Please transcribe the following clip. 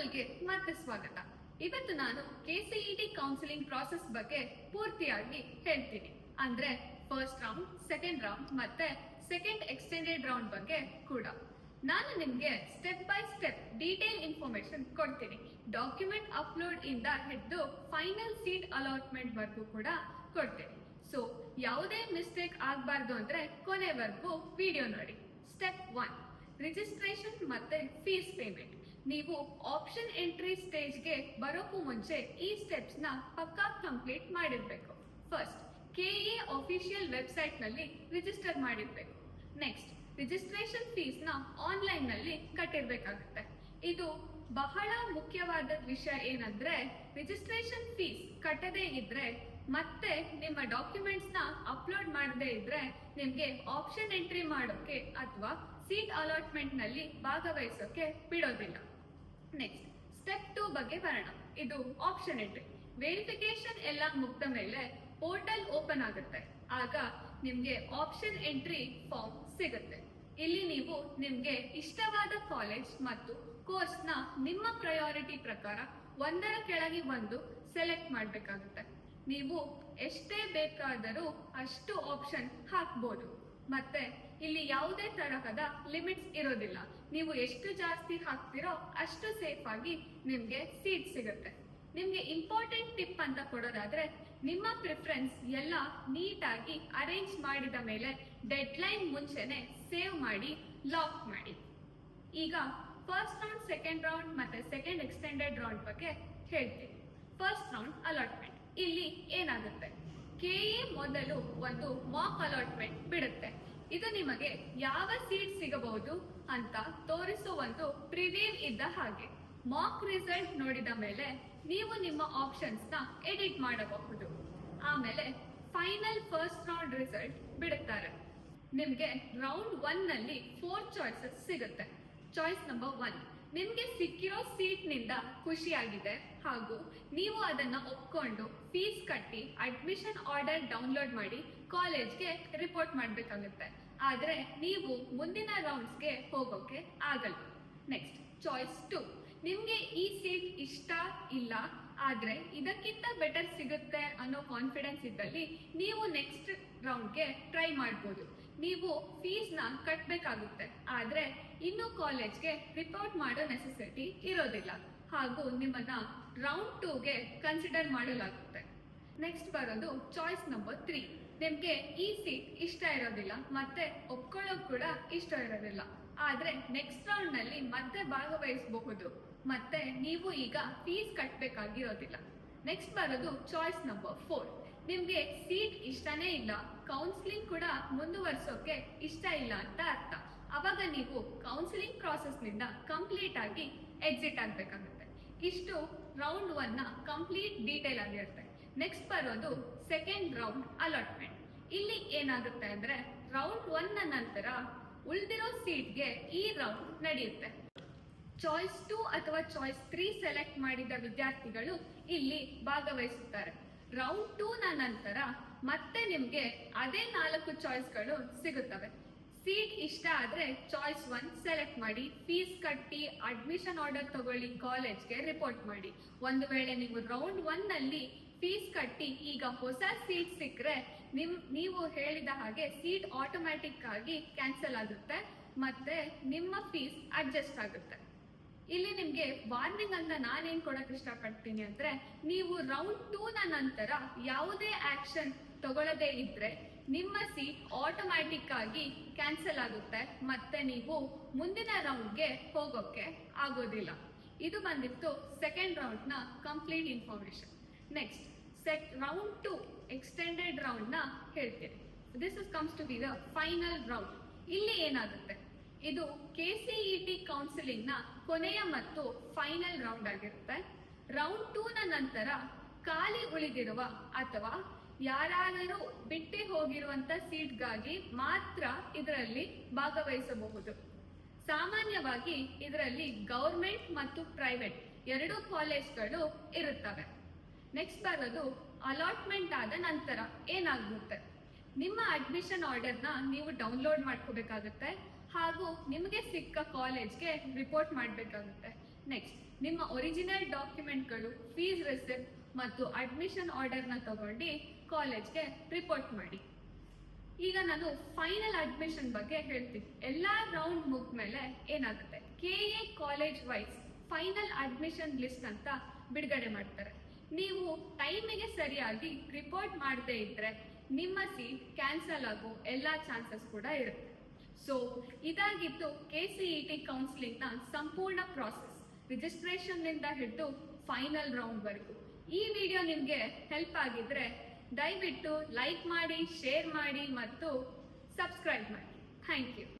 ಚಾನೆಲ್ಗೆ ಮತ್ತೆ ಸ್ವಾಗತ. ಇವತ್ತು ನಾನು ಕೆಸಿಇಟಿ ಕೌನ್ಸಿಲಿಂಗ್ ಪ್ರಾಸೆಸ್ ಬಗ್ಗೆ ಪೂರ್ತಿಯಾಗಿ ಹೇಳ್ತೀನಿ. ಅಂದ್ರೆ ಫಸ್ಟ್ ರೌಂಡ್ ಸೆಕೆಂಡ್ ರೌಂಡ್ ಮತ್ತೆ ಸೆಕೆಂಡ್ ಎಕ್ಸ್ಟೆಂಡೆಡ್ ರೌಂಡ್ ಬಗ್ಗೆ ಕೂಡ. ನಾನು ನಿಮ್ಗೆ step by step detail information ಕೊಡ್ತೀನಿ. ಡಾಕ್ಯುಮೆಂಟ್ ಅಪ್ಲೋಡ್ ಇಂದ ಹಿಡಿದು ಫೈನಲ್ ಸೀಟ್ ಅಲಾಟ್ಮೆಂಟ್ ವರ್ಗೂ ಕೂಡ ಕೊಡ್ತೀನಿ. ಸೊ ಯಾವುದೇ ಮಿಸ್ಟೇಕ್ ಆಗಬಾರ್ದು ಅಂದ್ರೆ ಕೊನೆವರೆಗೂ ವಿಡಿಯೋ ನೋಡಿ. ಸ್ಟೆಪ್ ಒನ್ ರಿಜಿಸ್ಟ್ರೇಷನ್ ಮತ್ತೆ ಫೀಸ್ ಪೇಮೆಂಟ್ ನೀವು ಆಪ್ಷನ್ ಎಂಟ್ರಿ ಸ್ಟೇಜ್ಗೆ ಬರೋಕ್ಕೂ ಮುಂಚೆ ಈ ಸ್ಟೆಪ್ಸ್ನ ಪಕ್ಕಾ ಕಂಪ್ಲೀಟ್ ಮಾಡಿರ್ಬೇಕು. ಫಸ್ಟ್ ಕೆಎ ಅಫಿಷಿಯಲ್ ವೆಬ್ಸೈಟ್ನಲ್ಲಿ ರಿಜಿಸ್ಟರ್ ಮಾಡಿರ್ಬೇಕು. ನೆಕ್ಸ್ಟ್ ರಿಜಿಸ್ಟ್ರೇಷನ್ ಫೀಸ್ನ ಆನ್ಲೈನ್ನಲ್ಲಿ ಕಟ್ಟಿರ್ಬೇಕಾಗುತ್ತೆ. ಇದು ಬಹಳ ಮುಖ್ಯವಾದ ವಿಷಯ ಏನಂದ್ರೆ ರಿಜಿಸ್ಟ್ರೇಷನ್ ಫೀಸ್ ಕಟ್ಟದೇ ಇದ್ರೆ ಮತ್ತೆ ನಿಮ್ಮ ಡಾಕ್ಯುಮೆಂಟ್ಸ್ನ ಅಪ್ಲೋಡ್ ಮಾಡದೇ ಇದ್ರೆ ನಿಮ್ಗೆ ಆಪ್ಷನ್ ಎಂಟ್ರಿ ಮಾಡೋಕೆ ಅಥವಾ ಸೀಟ್ ಅಲಾಟ್ಮೆಂಟ್ನಲ್ಲಿ ಭಾಗವಹಿಸೋಕೆ ಬಿಡೋದಿಲ್ಲ. ನೆಕ್ಸ್ಟ್, ಸ್ಟೆಪ್ ಟೂ ಬಗ್ಗೆ ಬರೋಣ. ಇದು ಆಪ್ಷನ್ ಎಂಟ್ರಿ. ವೆರಿಫಿಕೇಶನ್ ಎಲ್ಲ ಮುಗ್ದ ಮೇಲೆ ಪೋರ್ಟಲ್ ಓಪನ್ ಆಗುತ್ತೆ. ಆಗ ನಿಮ್ಗೆ ಆಪ್ಷನ್ ಎಂಟ್ರಿ ಫಾರ್ಮ್ ಸಿಗುತ್ತೆ. ಇಲ್ಲಿ ನೀವು ನಿಮ್ಗೆ ಇಷ್ಟವಾದ ಕಾಲೇಜ್ ಮತ್ತು ಕೋರ್ಸ್ನ ನಿಮ್ಮ ಪ್ರಯಾರಿಟಿ ಪ್ರಕಾರ ಒಂದರ ಕೆಳಗೆ ಒಂದು ಸೆಲೆಕ್ಟ್ ಮಾಡಬೇಕಾಗುತ್ತೆ. ನೀವು ಎಷ್ಟೇ ಬೇಕಾದರೂ ಅಷ್ಟು ಆಪ್ಷನ್ ಹಾಕ್ಬೋದು. ಮತ್ತೆ ಇಲ್ಲಿ ಯಾವುದೇ ತರಹದ ಲಿಮಿಟ್ಸ್ ಇರೋದಿಲ್ಲ. ನೀವು ಎಷ್ಟು ಜಾಸ್ತಿ ಹಾಕ್ತಿರೋ ಅಷ್ಟು ಸೇಫ್ ಆಗಿ ನಿಮ್ಗೆ ಸೀಟ್ ಸಿಗುತ್ತೆ. ನಿಮ್ಗೆ ಇಂಪಾರ್ಟೆಂಟ್ ಟಿಪ್ ಅಂತ ಕೊಡೋದಾದ್ರೆ, ನಿಮ್ಮ ಪ್ರಿಫರೆನ್ಸ್ ಎಲ್ಲ ನೀಟಾಗಿ ಅರೇಂಜ್ ಮಾಡಿದ ಮೇಲೆ ಡೆಡ್ ಲೈನ್ ಮುಂಚೆನೆ ಸೇವ್ ಮಾಡಿ ಲಾಕ್ ಮಾಡಿ. ಈಗ ಫಸ್ಟ್ ರೌಂಡ್ ಸೆಕೆಂಡ್ ರೌಂಡ್ ಮತ್ತೆ ಸೆಕೆಂಡ್ ಎಕ್ಸ್ಟೆಂಡೆಡ್ ರೌಂಡ್ ಬಗ್ಗೆ ಹೇಳ್ತೀನಿ. ಫಸ್ಟ್ ರೌಂಡ್ ಅಲಾಟ್ಮೆಂಟ್ ಇಲ್ಲಿ ಏನಾಗುತ್ತೆ? ಕೆಇ ಮೊದಲು ಒಂದು ಮಾಕ್ ಅಲಾಟ್ಮೆಂಟ್ ಬಿಡುತ್ತೆ. ಇದು ನಿಮಗೆ ಯಾವ ಸೀಟ್ ಸಿಗಬಹುದು ಅಂತ ತೋರಿಸುವ ಒಂದು ಪ್ರಿವ್ಯೂ ಇದ್ದ ಹಾಗೆ. ಮಾಕ್ ರಿಸಲ್ಟ್ ನೋಡಿದ ಮೇಲೆ ನೀವು ನಿಮ್ಮ ಆಪ್ಷನ್ಸ್ನ ಎಡಿಟ್ ಮಾಡಬಹುದು. ಆಮೇಲೆ ಫೈನಲ್ ಫಸ್ಟ್ ರೌಂಡ್ ರಿಸಲ್ಟ್ ಬಿಡುತ್ತಾರೆ. ನಿಮ್ಗೆ ರೌಂಡ್ ಒನ್ನಲ್ಲಿ ಫೋರ್ ಚಾಯ್ಸಸ್ ಸಿಗುತ್ತೆ. ಚಾಯ್ಸ್ ನಂಬರ್ ಒನ್ ನಿಮ್ಗೆ ಸಿಕ್ಕಿರೋ ಸೀಟ್ನಿಂದ ಖುಷಿಯಾಗಿದೆ ಹಾಗೂ ನೀವು ಅದನ್ನ ಒಪ್ಕೊಂಡು ಫೀಸ್ ಕಟ್ಟಿ ಅಡ್ಮಿಷನ್ ಆರ್ಡರ್ ಡೌನ್ಲೋಡ್ ಮಾಡಿ ಕಾಲೇಜ್ಗೆ ರಿಪೋರ್ಟ್ ಮಾಡ್ಬೇಕಾಗುತ್ತೆ. ಆದ್ರೆ ನೀವು ಮುಂದಿನ ರೌಂಡ್ಸ್ಗೆ ಹೋಗೋಕೆ ಆಗಲ್ಲ. ನೆಕ್ಸ್ಟ್ ಚಾಯ್ಸ್ ಟು ನಿಮಗೆ ಈ ಸೀಟ್ ಇಷ್ಟ ಇಲ್ಲ, ಆದರೆ ಇದಕ್ಕಿಂತ ಬೆಟರ್ ಸಿಗುತ್ತೆ ಅನ್ನೋ ಕಾನ್ಫಿಡೆನ್ಸ್ ಇದ್ದಲ್ಲಿ ನೀವು ನೆಕ್ಸ್ಟ್ ರೌಂಡ್ಗೆ ಟ್ರೈ ಮಾಡ್ಬೋದು. ನೀವು ಫೀಸ್ನ ಕಟ್ಟಬೇಕಾಗುತ್ತೆ ಆದರೆ ಇನ್ನೂ ಕಾಲೇಜ್ಗೆ ರಿಪೋರ್ಟ್ ಮಾಡೋ ನೆಸೆಸಿಟಿ ಇರೋದಿಲ್ಲ. ಹಾಗೂ ನಿಮ್ಮನ್ನ ರೌಂಡ್ ಟೂಗೆ ಕನ್ಸಿಡರ್ ಮಾಡಲಾಗುತ್ತೆ. ನೆಕ್ಸ್ಟ್ ಬರೋದು ಚಾಯ್ಸ್ ನಂಬರ್ ತ್ರೀ ನಿಮ್ಗೆ ಈ ಸೀಟ್ ಇಷ್ಟ ಇರೋದಿಲ್ಲ, ಮತ್ತೆ ಒಪ್ಕೊಳ್ಳೋಕ್ ಕೂಡ ಇಷ್ಟ ಇರೋದಿಲ್ಲ. ಆದ್ರೆ ನೆಕ್ಸ್ಟ್ ರೌಂಡ್ನಲ್ಲಿ ಮತ್ತೆ ಭಾಗವಹಿಸಬಹುದು. ಮತ್ತೆ ನೀವು ಈಗ ಫೀಸ್ ಕಟ್ಟಬೇಕಾಗಿರೋದಿಲ್ಲ ನೆಕ್ಸ್ಟ್ ಬರೋದು ಚಾಯ್ಸ್ ನಂಬರ್ ಫೋರ್ ನಿಮ್ಗೆ ಸೀಟ್ ಇಷ್ಟನೇ ಇಲ್ಲ ಕೌನ್ಸಿಲಿಂಗ್ ಕೂಡ ಮುಂದುವರ್ಸೋಕೆ ಇಷ್ಟ ಇಲ್ಲ ಅಂತ ಅರ್ಥ. ಅವಾಗ ನೀವು ಕೌನ್ಸಿಲಿಂಗ್ ಪ್ರಾಸೆಸ್ನಿಂದ ಕಂಪ್ಲೀಟ್ ಆಗಿ ಎಕ್ಸಿಟ್ ಆಗ್ಬೇಕಾಗುತ್ತೆ. ಇಷ್ಟು ರೌಂಡ್ ಒನ್ನ ಕಂಪ್ಲೀಟ್ ಡೀಟೇಲ್ ಆಗಿರುತ್ತೆ. ನೆಕ್ಸ್ಟ್ ಬರೋದು ಸೆಕೆಂಡ್ ರೌಂಡ್ ಅಲಾಟ್ಮೆಂಟ್ ಇಲ್ಲಿ ಏನಾಗುತ್ತೆ ಅಂದ್ರೆ ರೌಂಡ್ ಒನ್ ನಂತರ ಉಳಿದಿರೋ ಸೀಟ್ಗೆ ಈ ರೌಂಡ್ ನಡೆಯುತ್ತೆ. ಚಾಯ್ಸ್ ಟೂ ಅಥವಾ ಚಾಯ್ಸ್ ತ್ರೀ ಸೆಲೆಕ್ಟ್ ಮಾಡಿದ ವಿದ್ಯಾರ್ಥಿಗಳು ಇಲ್ಲಿ ಭಾಗವಹಿಸುತ್ತಾರೆ. ರೌಂಡ್ ಟೂ ನಂತರ ಮತ್ತೆ ನಿಮ್ಗೆ ಅದೇ ನಾಲ್ಕು ಚಾಯ್ಸ್ಗಳು ಸಿಗುತ್ತವೆ. ಸೀಟ್ ಇಷ್ಟ ಆದ್ರೆ ಚಾಯ್ಸ್ ಒನ್ ಸೆಲೆಕ್ಟ್ ಮಾಡಿ ಫೀಸ್ ಕಟ್ಟಿ ಅಡ್ಮಿಷನ್ ಆರ್ಡರ್ ತಗೊಳ್ಳಿ ಕಾಲೇಜ್ಗೆ ರಿಪೋರ್ಟ್ ಮಾಡಿ. ಒಂದು ವೇಳೆ ನೀವು ರೌಂಡ್ ಒನ್ನಲ್ಲಿ ಫೀಸ್ ಕಟ್ಟಿ ಈಗ ಹೊಸ ಸೀಟ್ ಸಿಕ್ಕರೆ ನಿಮ್, ನೀವು ಹೇಳಿದ ಹಾಗೆ ಸೀಟ್ ಆಟೋಮ್ಯಾಟಿಕ್ ಆಗಿ ಕ್ಯಾನ್ಸಲ್ ಆಗುತ್ತೆ, ಮತ್ತೆ ನಿಮ್ಮ ಫೀಸ್ ಅಡ್ಜಸ್ಟ್ ಆಗುತ್ತೆ. ಇಲ್ಲಿ ನಿಮ್ಗೆ ವಾರ್ನಿಂಗ್ ಅಂತ ನಾನೇನ್ ಕೊಡಕ್ ಇಷ್ಟಪಡ್ತೀನಿ ಅಂದ್ರೆ, ನೀವು ರೌಂಡ್ ಟೂ ನಂತರ ಯಾವುದೇ ಆಕ್ಷನ್ ತಗೊಳ್ಳದೇ ಇದ್ರೆ ನಿಮ್ಮ ಸೀಟ್ ಆಟೋಮ್ಯಾಟಿಕ್ ಆಗಿ ಕ್ಯಾನ್ಸಲ್ ಆಗುತ್ತೆ, ಮತ್ತೆ ನೀವು ಮುಂದಿನ ರೌಂಡ್ಗೆ ಹೋಗೋಕೆ ಆಗೋದಿಲ್ಲ. ಇದು ಬಂದಿತ್ತು second ರೌಂಡ್ನ complete information next set round to extended ರೌಂಡ್ನ ಹೇಳ್ತೀನಿ. This is comes to be the final round ಇಲ್ಲಿ ಏನಾಗುತ್ತೆ? ಇದು ಕೆ ಸಿಇ ಟಿ ಕೌನ್ಸಿಲಿಂಗ್ನ ಕೊನೆಯ ಮತ್ತು ಫೈನಲ್ ರೌಂಡ್ ಆಗಿರುತ್ತೆ. ರೌಂಡ್ ಟೂ ನ ನಂತರ ಖಾಲಿ ಉಳಿದಿರುವ ಅಥವಾ ಯಾರಾದರೂ ಬಿಟ್ಟು ಹೋಗಿರುವಂತ ಸೀಟ್ಗಾಗಿ ಮಾತ್ರ ಇದರಲ್ಲಿ ಭಾಗವಹಿಸಬಹುದು. ಸಾಮಾನ್ಯವಾಗಿ ಇದರಲ್ಲಿ ಗೌರ್ಮೆಂಟ್ ಮತ್ತು ಪ್ರೈವೇಟ್ ಎರಡೂ ಕಾಲೇಜ್ಗಳು ಇರುತ್ತವೆ. ನೆಕ್ಸ್ಟ್ ಬರೋದು ಅಲಾಟ್ಮೆಂಟ್ ಆದ ನಂತರ ಏನಾಗುತ್ತೆ ನಿಮ್ಮ ಅಡ್ಮಿಷನ್ ಆರ್ಡರ್ನ ನೀವು ಡೌನ್ಲೋಡ್ ಮಾಡ್ಕೋಬೇಕಾಗುತ್ತೆ ಹಾಗೂ ನಿಮಗೆ ಸಿಕ್ಕ ಕಾಲೇಜ್ಗೆ ರಿಪೋರ್ಟ್ ಮಾಡಬೇಕಾಗುತ್ತೆ. ನೆಕ್ಸ್ಟ್ ನಿಮ್ಮ ಒರಿಜಿನಲ್ ಡಾಕ್ಯುಮೆಂಟ್ಗಳು ಫೀಸ್ ರಿಸಿಪ್ಟ್ ಮತ್ತು ಅಡ್ಮಿಷನ್ ಆರ್ಡರ್ನ ತಗೊಂಡು ಕಾಲೇಜ್ಗೆ ರಿಪೋರ್ಟ್ ಮಾಡಿ. ಈಗ ನಾನು ಫೈನಲ್ ಅಡ್ಮಿಷನ್ ಬಗ್ಗೆ ಹೇಳ್ತೀನಿ. ಎಲ್ಲ ರೌಂಡ್ ಮುಗ್ದ್ಮೇಲೆ ಏನಾಗುತ್ತೆ? K A college wise final admission list ಅಂತ ಬಿಡುಗಡೆ ಮಾಡ್ತಾರೆ. ನೀವು ಟೈಮಿಗೆ ಸರಿಯಾಗಿ ರಿಪೋರ್ಟ್ ಮಾಡದೇ ಇದ್ರೆ ನಿಮ್ಮ ಸೀಟ್ ಕ್ಯಾನ್ಸಲ್ ಆಗೋ ಎಲ್ಲ ಚಾನ್ಸಸ್ ಕೂಡ ಇರುತ್ತೆ. ಸೊ ಇದಾಗಿತ್ತು ಕೆ ಸಿ ಇ ಟಿ ಕೌನ್ಸಿಲಿಂಗ್ನ ಸಂಪೂರ್ಣ ಪ್ರಾಸೆಸ್ ರಿಜಿಸ್ಟ್ರೇಷನ್ನಿಂದ ಹಿಡಿದು ಫೈನಲ್ ರೌಂಡ್ವರೆಗೂ ಈ ವಿಡಿಯೋ ನಿಮಗೆ ಹೆಲ್ಪ್ ಆಗಿದ್ರೆ ದಯವಿಟ್ಟು ಲೈಕ್ ಮಾಡಿ ಶೇರ್ ಮಾಡಿ ಮತ್ತು ಸಬ್ಸ್ಕ್ರೈಬ್ ಮಾಡಿ. Thank you